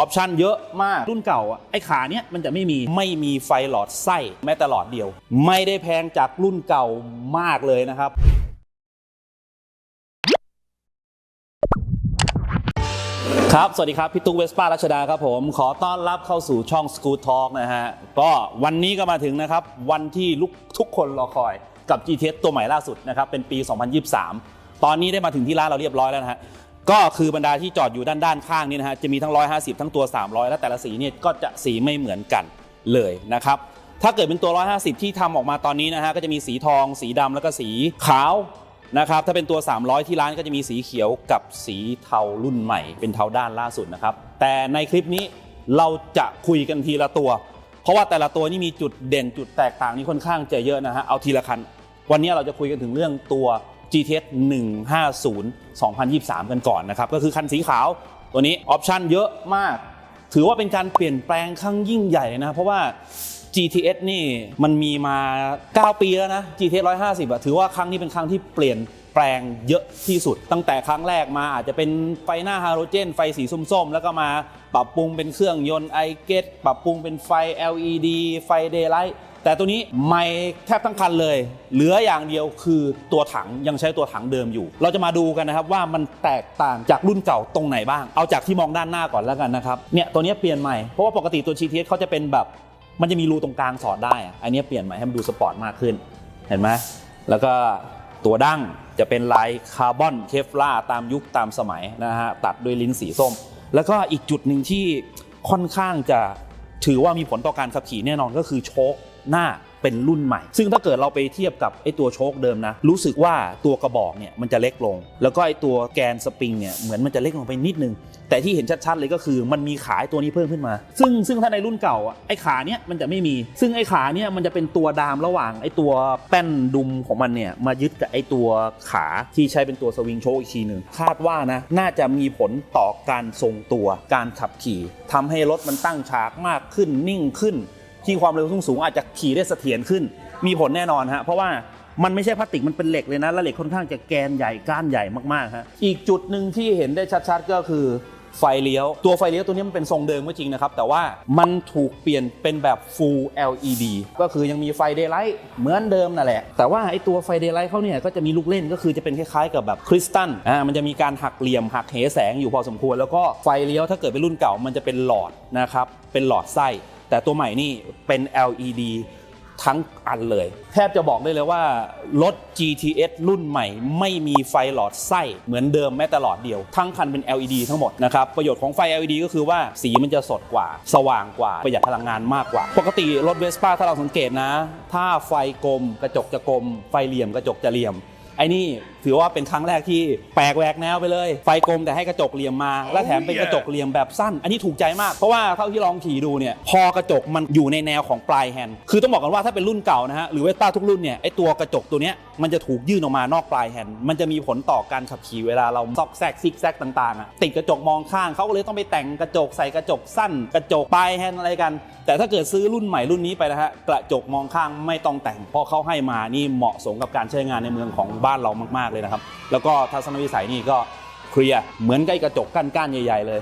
ออปชันเยอะมาก รุ่นเก่าอะไอ้ขาเนี้ยมันจะไม่มีไม่มีไฟหลอดไส้แม้แต่หลอดเดียว ไม่ได้แพงจากรุ่นเก่ามากเลยนะครับครับ สวัสดีครับ พี่ตุ๊กเวสป้ารัชดาครับผม ขอต้อนรับเข้าสู่ช่อง School Talk นะฮะ ก็วันนี้ก็มาถึงนะครับ วันที่ลุกทุกคนรอคอยกับ GTS ตัวใหม่ล่าสุดนะครับ เป็นปี 2023 ตอนนี้ได้มาถึงที่ร้านเราเรียบร้อยแล้วนะฮะ ก็คือบรรดาที่จอดอยู่ด้านด้านข้างนี้นะฮะจะมีทั้ง 150 ทั้งตัว 300 และแต่ละสีเนี่ยก็จะสีไม่เหมือนกันเลยนะครับถ้าเกิดเป็นตัว 150 ที่ทำออกมาตอนนี้นะฮะก็จะมีสีทอง สีดำแล้วก็สีขาวนะครับถ้าเป็นตัว 300 ที่ร้านก็จะมีสีเขียวกับสีเทารุ่นใหม่ เป็นเทาด้านล่าสุดนะครับแต่ในคลิปนี้เราจะคุยกันทีละตัว เพราะว่าแต่ละตัวนี่มีจุดเด่นจุดแตกต่างนี่ค่อนข้างจะเยอะนะฮะเอาทีละคัน วันนี้เราจะคุยกันถึงเรื่องตัว GTS 150 2023 กันก่อนนะครับ ก็คือคันสีขาวตัวนี้ออปชันเยอะมาก ถือว่าเป็นการเปลี่ยนแปลงครั้งยิ่งใหญ่เลยนะ เพราะว่า GTS นี่มันมีมา 9 ปีแล้วนะ GTS 150อะถือว่าครั้งนี้เป็นครั้งที่เปลี่ยนแปลงเยอะที่สุด ตั้งแต่ครั้งแรกมาอาจจะเป็นไฟหน้าฮาโลเจน ไฟสีส้มๆ แล้วก็มาปรับปรุงเป็นเครื่องยนต์ไอเกตปรับปรุงเป็นไฟ LED ไฟ Daylight แต่ตัวนี้ไม่แทบทั้งคันเลย เหลืออย่างเดียวคือตัวถังยังใช้ตัวถังเดิมอยู่ เราจะมาดูกันนะครับว่ามันแตกต่างจากรุ่นเก่าตรงไหนบ้าง เอาจากที่มองด้านหน้าก่อนแล้วกันนะครับ เนี่ยตัวนี้เปลี่ยนใหม่ เพราะว่าปกติตัว GTS เขาจะเป็นแบบ มันจะมีรูตรงกลางสอดได้อะอันนี้เปลี่ยนใหม่ให้มันดูสปอร์ตมากขึ้น เห็นไหมแล้วก็ตัวดั้งจะเป็นลายคาร์บอนเคฟลาตามยุคตามสมัยนะฮะตัดด้วยลิ้นสีส้ม แล้วก็อีกจุดหนึ่งที่ค่อนข้างจะ ถือว่ามีผลต่อการขับขี่แน่นอนก็คือโชคหน้า เป็นรุ่นใหม่ ซึ่งถ้าเกิดเราไปเทียบกับไอตัวโชคเดิมนะ รู้สึกว่าตัวกระบอกเนี่ยมันจะเล็กลง แล้วก็ไอตัวแกนสปริงเนี่ยเหมือนมันจะเล็กลงไปนิดนึง แต่ที่เห็นชัดๆเลยก็คือมันมีขาตัวนี้เพิ่มขึ้นมา ซึ่งซึ่งถ้าในรุ่นเก่าอะไอ้ขาเนี้ยมันจะไม่มี ซึ่งไอ้ขาเนี้ยมันจะเป็นตัวดามระหว่างไอ้ตัวแป้นดุมของมันเนี่ยมายึดกับไอ้ตัวขาที่ใช้เป็นตัวสวิงโชคอีกทีหนึ่งคาดว่านะน่าจะมีผลต่อการทรงตัวการขับขี่ทำให้รถมันตั้งฉากมากขึ้นนิ่งขึ้น ที่ความเร็วสูงๆอาจจะขี่ได้เสถียรขึ้น มีผลแน่นอนฮะเพราะว่ามันไม่ใช่พลาสติกมันเป็นเหล็กเลยนะและเหล็กค่อนข้างจะแกนใหญ่ก้านใหญ่มากๆฮะอีกจุดหนึ่งที่เห็นได้ชัดๆก็คือ ไฟเลี้ยว ตัวไฟเลี้ยวตัวนี้มันเป็นทรงเดิมก็จริงนะครับ แต่ว่ามันถูกเปลี่ยนเป็นแบบ full LED ก็คือยังมีไฟ daylight เหมือนเดิมนั่นแหละ แต่ว่าไอตัวไฟ daylight เขาเนี่ยก็จะมีลูกเล่นก็คือจะเป็นคล้ายๆกับแบบคริสตัลอ่ามันจะมีการหักเหลี่ยมหักเหแสงอยู่พอสมควร แล้วก็ไฟเลี้ยวถ้าเกิดเป็นรุ่นเก่ามันจะเป็นหลอดนะครับเป็นหลอดไส้แต่ตัวใหม่นี่เป็น LED ทั้งอันเลย แทบจะบอกได้เลยว่า รถ GTS รุ่นใหม่ ไม่มีไฟหลอดไส้เหมือนเดิมแม้แต่หลอดเดียว ทั้งคันเป็น LED ทั้งหมดนะครับ ประโยชน์ของไฟ LED ก็คือว่าสีมันจะสดกว่า สว่างกว่า ประหยัดพลังงานมากกว่า ปกติรถเวสป้าถ้าเราสังเกตนะ ถ้าไฟกลมกระจกจะกลม ไฟเหลี่ยมกระจกจะเหลี่ยมไอ้นี่ถือว่าเป็นครั้งแรกที่แปลกแหวกแนวไปเลย ไฟกลมแต่ให้กระจกเหลี่ยมมา และแถมเป็นกระจกเหลี่ยมแบบสั้น อันนี้ถูกใจมาก เพราะว่าเท่าที่ลองขี่ดูเนี่ย พอกระจกมันอยู่ในแนวของปลายแฮนด์ คือต้องบอกกันว่าถ้าเป็นรุ่นเก่านะฮะ หรือเวสป้าทุกรุ่นเนี่ย ไอตัวกระจกตัวเนี้ยมันจะถูกยื่นออกมานอกปลายแฮนด์ มันจะมีผลต่อการขับขี่เวลาเราซอกแซกซิกแซกต่างๆอะติดกระจกมองข้างเขาก็เลยต้องไปแต่งกระจกใส่กระจกสั้น กระจกปลายแฮนด์อะไรกัน แต่ถ้าเกิดซื้อรุ่นใหม่รุ่นนี้ไปนะฮะ กระจกมองข้างไม่ต้องแต่ง เพราะเขาให้มานี่เหมาะสมกับการใช้งานในเมืองของบ้านเรามากๆเลยนะครับ แล้วก็ทัศนวิสัยนี่ก็เคลียร์เหมือนใกล้กระจกก้านๆใหญ่ ๆ เลย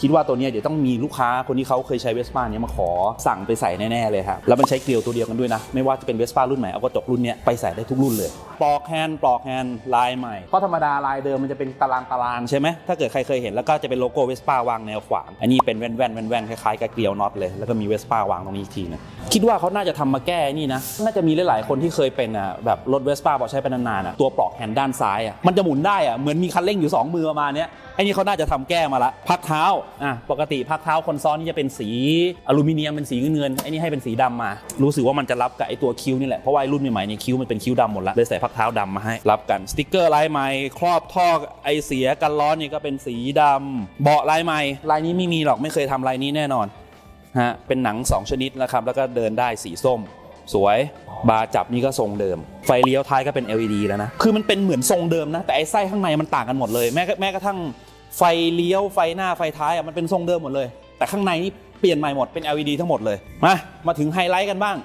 คิดว่าตัวนี้เดี๋ยวต้องมีลูกค้าคนที่เขาเคยใช้เวสป้าเนี้ยมาขอสั่งไปใส่แน่ๆเลยครับแล้วมันใช้เกลียวตัวเดียวกันด้วยนะ ไม่ว่าจะเป็นเวสป้ารุ่นไหนเอากระจกรุ่นเนี้ยไปใส่ได้ทุกรุ่นเลยปลอกแฮนด์ปลอกแฮนด์ลายใหม่ เพราะธรรมดาลายเดิมมันจะเป็นตารางตารางใช่ไหมถ้าเกิดใครเคยเห็นแล้วก็จะเป็นโลโก้เวสป้าวางแนวขวาง อันนี้เป็นแว่นแว่นแว่นแว่นคล้ายๆกับเกลียวน็อตเลย แล้วก็มีเวสป้าวางตรงนี้อีกทีนึงคิดว่าเขาน่าจะทำมาแก้นี่นะ น่าจะมีหลายๆคนที่เคยเป็นอะแบบรถเวสป้าพอใช้ไปนานๆอะตัวปลอกแฮนด์ด้านซ้ายอะมันจะหมุนได้อะเหมือนมีคันเร่งอยู่สองมือประมาณเนี้ยไอ้นี่เขาน่าจะทำแก้มาละพักเท้าอะปกติพักเท้าคนซ้อนนี่จะเป็นสีอลูมิเนียมเป็นสีเงินๆไอ้นี่ให้เป็นสีดำมา รู้สึกว่ามันจะรับกับไอ้ตัวคิ้วนี่แหละเพราะว่าไอ้รุ่นใหม่ๆเนี่ยคิ้วมันเป็นคิ้วดำหมดละเลยใส่พักเท้าดำมาให้ รับกันสติกเกอร์ลายใหม่ครอบท่อไอเสียกันร้อนนี่ก็เป็นสีดำเบาะลายใหม่ลายนี้ไม่มีหรอกไม่เคยทำลายนี้แน่นอนฮะเป็นหนังสองชนิดนะครับแล้วก็เดินได้สีส้ม สวยบาจับนี่ก็ทรงเดิม ไฟเลี้ยวท้ายก็เป็น LED แล้วนะ คือมันเป็นเหมือนทรงเดิมนะ แต่ไอ้ไส้ข้างในมันต่างกันหมดเลยแม้แม้กระทั่งไฟเลี้ยวไฟหน้าไฟท้ายอะมันเป็นทรงเดิมหมดเลย แต่ข้างในนี่เปลี่ยนใหม่หมดเป็น LED ทั้งหมดเลยมามาถึงไฮไลท์กันบ้าง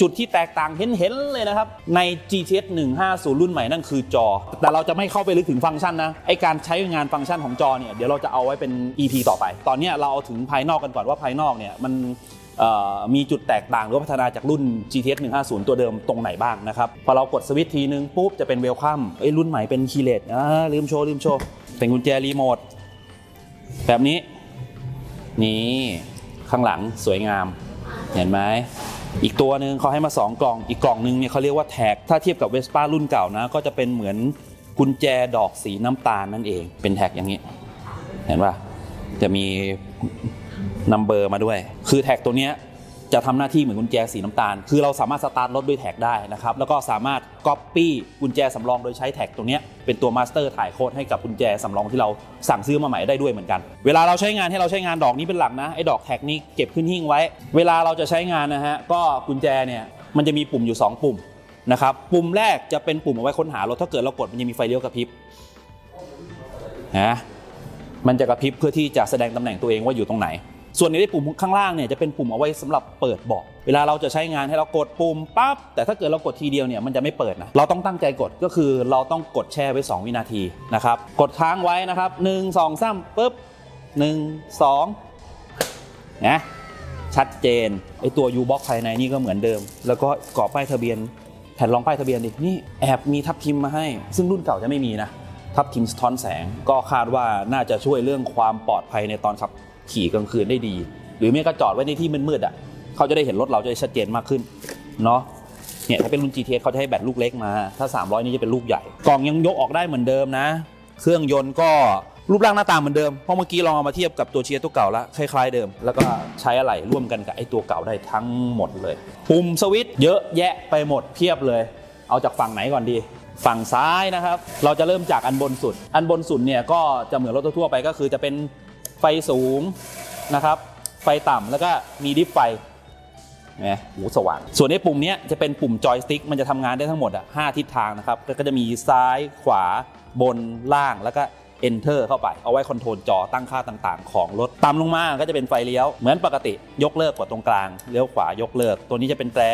จุดที่แตกต่างเห็นๆเลยนะครับ ใน GTX 150 รุ่นใหม่นั่นคือจอ แต่เราจะไม่เข้าไปลึกถึงฟังก์ชันนะ ไอการใช้งานฟังก์ชันของจอเนี่ยเดี๋ยวเราจะเอาไว้เป็น EP ต่อไป ตอนนี้เราเอาถึงภายนอกกันก่อนว่าภายนอกเนี่ยมันมีจุดแตกต่างหรือว่าพัฒนาจากรุ่น GTX 150 ตัวเดิมตรงไหนบ้างนะครับ พอเรากดสวิตช์ทีนึงปุ๊บจะเป็นเวลคัมไอรุ่นใหม่เป็นคีเลสอ่าลืมโชว์ลืมโชว์เป็นกุญแจรีโมทแบบนี้นี่ข้างหลังสวยงาม เห็นไหม อีกตัวหนึ่งเขาให้มา 2 กล่อง อีกกล่องหนึ่งเนี่ยเขาเรียกว่าแท็ก ถ้าเทียบกับเวสป้ารุ่นเก่านะ ก็จะเป็นเหมือนกุญแจดอกสีน้ำตาลนั่นเอง เป็นแท็กอย่างนี้ เห็นป่ะ จะมีนัมเบอร์มาด้วย คือแท็กตัวเนี้ย จะทำหน้าที่เหมือนกุญแจสีน้ำตาล คือเราสามารถสตาร์ทรถด้วยแท็กได้นะครับ แล้วก็สามารถก๊อปปี้กุญแจสำรองโดยใช้แท็กตัวเนี้เป็นตัวมาสเตอร์ถ่ายโค้ดให้กับกุญแจสำรองที่เราสั่งซื้อมาใหม่ได้ด้วยเหมือนกัน เวลาเราใช้งานให้เราใช้งานดอกนี้เป็นหลักนะ ไอ้ดอกแท็กนี้เก็บขึ้นหิ้งไว้ เวลาเราจะใช้งานนะฮะ ก็กุญแจเนี่ยมันจะมีปุ่มอยู่ 2 ปุ่มนะครับ ปุ่มแรกจะเป็นปุ่มเอาไว้ค้นหารถ ถ้าเกิดเรากดมันจะมีไฟเลี้ยวกระพริบนะ มันจะกระพริบเพื่อที่จะแสดงตำแหน่งตัวเองว่าอยู่ตรงไหน ส่วนในปุ่มข้างล่างเนี่ยจะเป็นปุ่มเอาไว้สำหรับเปิดเบาะเวลาเราจะใช้งานให้เรากดปุ่มปั๊บแต่ถ้าเกิดเรากดทีเดียวเนี่ยมันจะไม่เปิดนะเราต้องตั้งใจกดก็คือเราต้องกดแช่ไว้ 2 วินาทีนะครับกดค้างไว้นะครับ1 2 3ปุ๊บ1 2นะชัดเจนไอตัว U box ภายในนี่ก็เหมือนเดิม แล้วก็กรอบป้ายทะเบียน แผ่นรองป้ายทะเบียนดินี่แอบมีทับทิมมาให้ ซึ่งรุ่นเก่าจะไม่มีนะทับทิมสะท้อนแสงก็คาดว่าน่าจะช่วยเรื่องความปลอดภัยในตอนขับ ขี่กลางคืนได้ดี หรือไม่ก็จอดไว้ในที่มืดๆอะเขาจะได้เห็นรถเราจะได้ชัดเจนมากขึ้นเนาะเนี่ยถ้าเป็นรุ่น GTX เขาจะให้แบตลูกเล็กมาถ้า 300 นี่จะเป็นลูกใหญ่ กล่องยังยกออกได้เหมือนเดิมนะ เครื่องยนต์ก็รูปร่างหน้าตาเหมือนเดิม เพราะเมื่อกี้ลองเอามาเทียบกับตัวเชียร์ตัวเก่าล้วคล้ายๆเดิม แล้วก็ใช้อะไรร่วมกันกับไอ้ตัวเก่าได้ทั้งหมดเลย ปุ่มสวิตช์เยอะแยะไปหมดเพียบเลย เอาจากฝั่งไหนก่อนดี ฝั่งซ้ายนะครับ เราจะเริ่มจากอันบนสุด อันบนสุดเนี่ยก็จะเหมือนรถทั่วไปก็คือจะเป็น ไฟสูงนะครับ ไฟต่ำแล้วก็มีดิฟไฟนะหูสว่าง ส่วนในปุ่มนี้จะเป็นปุ่มจอยสติ๊กมันจะทำงานได้ทั้งหมดอะห้าทิศทางนะครับ ก็จะมีซ้ายขวาบนล่างแล้วก็ enter เข้าไปเอาไว้คอนโทรลจอตั้งค่าต่างๆ ของรถตามลงมาก็จะเป็นไฟเลี้ยว เหมือนปกติยกเลิกกดตรงกลางเลี้ยวขวายกเลิก ตัวนี้จะเป็นแตร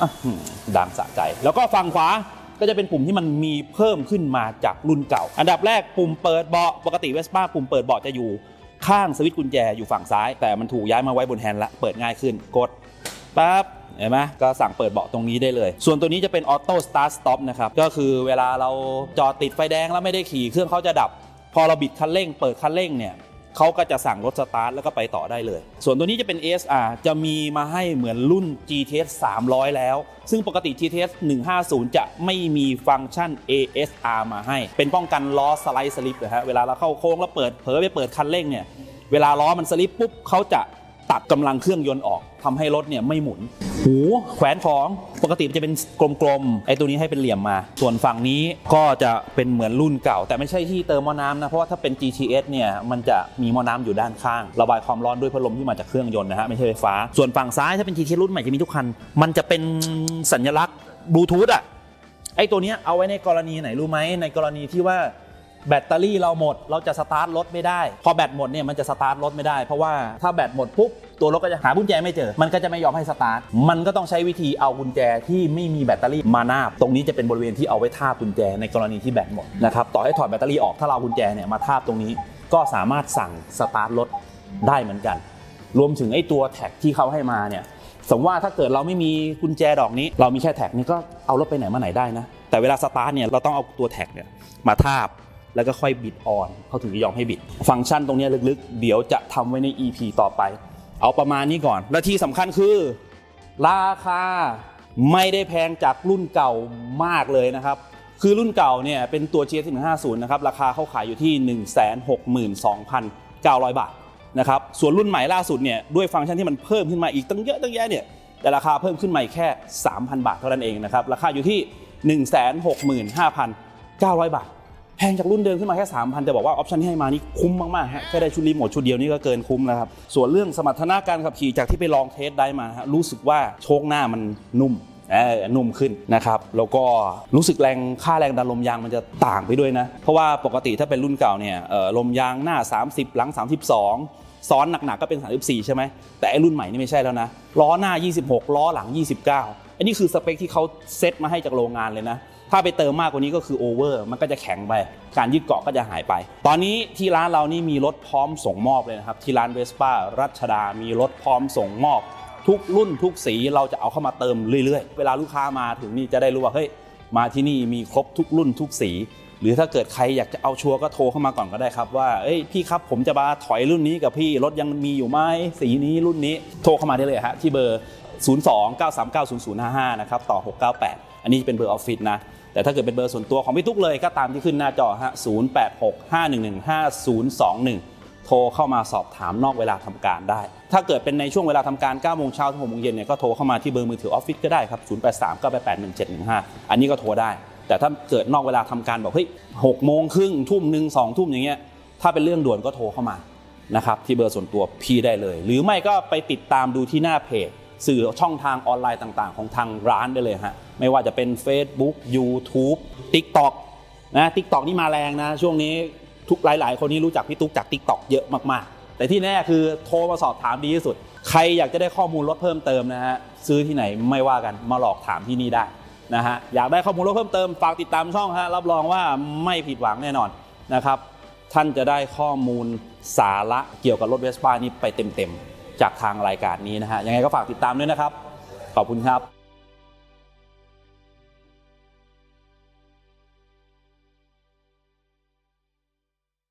อืมดังสะใจ แล้วก็ฝั่งขวาก็จะเป็นปุ่มที่มันมีเพิ่มขึ้นมาจากรุ่นเก่า อันดับแรกปุ่มเปิดเบาะปกติเวสป้าปุ่มเปิดเบาะจะอยู่ ข้างสวิตช์กุญแจอยู่ฝั่งซ้าย แต่มันถูกย้ายมาไว้บนแฮนด์ละเปิดง่ายขึ้นกดปั๊บเห็นไหมก็สั่งเปิดเบาะตรงนี้ได้เลย ส่วนตัวนี้จะเป็นออโต้สตาร์ทสต็อปนะครับ ก็คือเวลาเราจอดติดไฟแดงแล้วไม่ได้ขี่เครื่องเขาจะดับ พอเราบิดคันเร่ง เปิดคันเร่งเนี่ย เขาก็จะสั่งรถสตาร์ทแล้วก็ไปต่อได้เลย ส่วนตัวนี้จะเป็น ASR จะมีมาให้เหมือนรุ่น GTS 300 แล้ว ซึ่งปกติ GTS 150 จะไม่มีฟังก์ชัน ASR มาให้ เป็นป้องกันล้อสไลด์สลิปนะฮะ เวลาเราเข้าโค้งแล้วเปิดเผลอไปเปิดคันเร่งเนี่ย เวลาล้อมันสลิปปุ๊บเขาจะ ตัดกำลังเครื่องยนต์ออกทำให้รถเนี่ยไม่หมุน หูแขวนของปกติจะเป็นกลมๆไอ้ตัวนี้ให้เป็นเหลี่ยมมา ส่วนฝั่งนี้ก็จะเป็นเหมือนรุ่นเก่า แต่ไม่ใช่ที่เติมมอน้ำนะ เพราะว่าถ้าเป็น GTS เนี่ยมันจะมีมอน้ำอยู่ด้านข้าง ระบายความร้อนด้วยพัดลมที่มาจากเครื่องยนต์นะฮะไม่ใช่ไฟฟ้า ส่วนฝั่งซ้ายถ้าเป็น GTS รุ่นใหม่จะมีทุกคัน มันจะเป็นสัญลักษณ์บลูทูธอะไอ้ตัวเนี้ยเอาไว้ในกรณีไหนรู้ไหมในกรณีที่ว่า แบตเตอรี่เราหมด เราจะสตาร์ทรถไม่ได้ พอแบตหมดเนี่ยมันจะสตาร์ทรถไม่ได้ เพราะว่าถ้าแบตหมดปุ๊บตัวรถก็จะหากุญแจไม่เจอ มันก็จะไม่ยอมให้สตาร์ท มันก็ต้องใช้วิธีเอากุญแจที่ไม่มีแบตเตอรี่มานาบ ตรงนี้จะเป็นบริเวณที่เอาไว้ทาบกุญแจในกรณีที่แบตหมดนะครับต่อให้ถอดแบตเตอรี่ออกถ้าเรากุญแจเนี่ยมาทาบตรงนี้ ก็สามารถสั่งสตาร์ทรถได้เหมือนกัน รวมถึงไอ้ตัวแท็กที่เขาให้มาเนี่ยสมมติว่าถ้าเกิดเราไม่มีกุญแจดอกนี้ เรามีแค่แท็กนี้ก็เอารถไปไหนมาไหนได้นะแต่เวลาสตาร์ทเนี่ยเราต้องเอาตัวแท็กเนี่ยมาทาบ แล้วก็ค่อยบิดออนเขาถึงจะยอมให้บิด ฟังก์ชันตรงนี้ลึกๆ เดี๋ยวจะทำไว้ใน EP ต่อไป เอาประมาณนี้ก่อน และที่สำคัญคือ ราคาไม่ได้แพงจากรุ่นเก่ามากเลยนะครับ คือรุ่นเก่าเนี่ยเป็นตัว GS 150นะครับ ราคาเขาขายอยู่ที่ 162,900 บาทนะครับ ส่วนรุ่นใหม่ล่าสุดเนี่ยด้วยฟังก์ชันที่มันเพิ่มขึ้นมาอีกตั้งเยอะตั้งแยะเนี่ยแต่ราคาเพิ่มขึ้นมาแค่ 3,000 บาทเท่านั้นเองนะครับ ราคาอยู่ที่ 165,900 บาท แพงจากรุ่นเดิมขึ้นมาแค่3,000แต่บอกว่าออปชันที่ให้มานี่คุ้มมากๆฮะแค่ได้ชุดรีโมทชุดเดียวนี่ก็เกินคุ้มแล้วครับส่วนเรื่องสมรรถนะการขับขี่จากที่ไปลองเทสได้มาฮะรู้สึกว่าโชคหน้ามันนุ่มเออนุ่มขึ้นนะครับ แล้วก็รู้สึกแรงค่าแรงดันลมยางมันจะต่างไปด้วยนะ เพราะว่าปกติถ้าเป็นรุ่นเก่าเนี่ยเอ่อลมยางหน้า 30 หลัง 32 ซ้อนหนักๆก็เป็น 34 ใช่ไหม แต่ไอ้รุ่นใหม่นี่ไม่ใช่แล้วนะ ล้อหน้า 26 ล้อหลัง 29 อันนี้คือสเปคที่เขาเซตมาให้จากโรงงานเลยนะ ถ้าไปเติมมากกว่านี้ก็คือโอเวอร์มันก็จะแข็งไป การยึดเกาะก็จะหายไป ตอนนี้ที่ร้านเรานี่มีรถพร้อมส่งมอบเลยนะครับ ที่ร้านเวสป้ารัชดา มีรถพร้อมส่งมอบ ทุกรุ่นทุกสีเราจะเอาเข้ามาเติมเรื่อยๆ เวลาลูกค้ามาถึงนี่จะได้รู้ว่าเฮ้ยมาที่นี่มีครบทุกรุ่นทุกสี หรือถ้าเกิดใครอยากจะเอาชัวร์ก็โทรเข้ามาก่อนก็ได้ครับว่าเอ้ยพี่ครับผมจะมาถอยรุ่นนี้กับพี่รถยังมีอยู่ไหมสีนี้รุ่นนี้โทรเข้ามาได้เลยฮะที่เบอร์ 02-939-0055 นะครับต่อ 698 อันนี้เป็นเบอร์ออฟฟิศนะ แต่ถ้าเกิดเป็นเบอร์ส่วนตัวของพี่ตุ๊กเลยก็ตามที่ขึ้นหน้าจอฮะ0865115021 โทรเข้ามาสอบถามนอกเวลาทำการได้ ถ้าเกิดเป็นในช่วงเวลาทำการ9โมงเช้าถึง6โมงเย็นเนี่ยก็โทรเข้ามาที่เบอร์มือถือออฟฟิศก็ได้ครับ083 988 1715 อันนี้ก็โทรได้ แต่ถ้าเกิดนอกเวลาทำการบอกเฮ้ย6โมงครึ่งทุ่มหนึ่งสองทุ่มอย่างเงี้ยถ้าเป็นเรื่องด่วนก็โทรเข้ามานะครับที่เบอร์ส่วนตัวพี่ได้เลย หรือไม่ก็ไปติดตามดูที่หน้าเพจ สื่อช่องทางออนไลน์ต่างๆ ของทางร้านได้เลยฮะ ไม่ว่าจะเป็น Facebook YouTube TikTok นะ TikTok นี่มาแรงนะ ช่วงนี้ทุกหลาย ๆ คนนี้รู้จักพี่ตุ๊กจาก TikTok เยอะมาก ๆ แต่ที่แน่คือโทรมาสอบถามดีที่สุด ใครอยากจะได้ข้อมูลรถเพิ่มเติมนะฮะซื้อที่ไหนไม่ว่ากันมาหลอกถามที่นี่ได้นะฮะอยากได้ข้อมูลรถเพิ่มเติมฝากติดตามช่องฮะรับรองว่าไม่ผิดหวังแน่นอนนะครับท่านจะได้ข้อมูลสาระเกี่ยวกับรถเวสป้านี้ไปเต็ม ๆ จากทางรายการนี้นะฮะยังไงก็ฝากติดตามด้วยนะครับ ขอบคุณครับ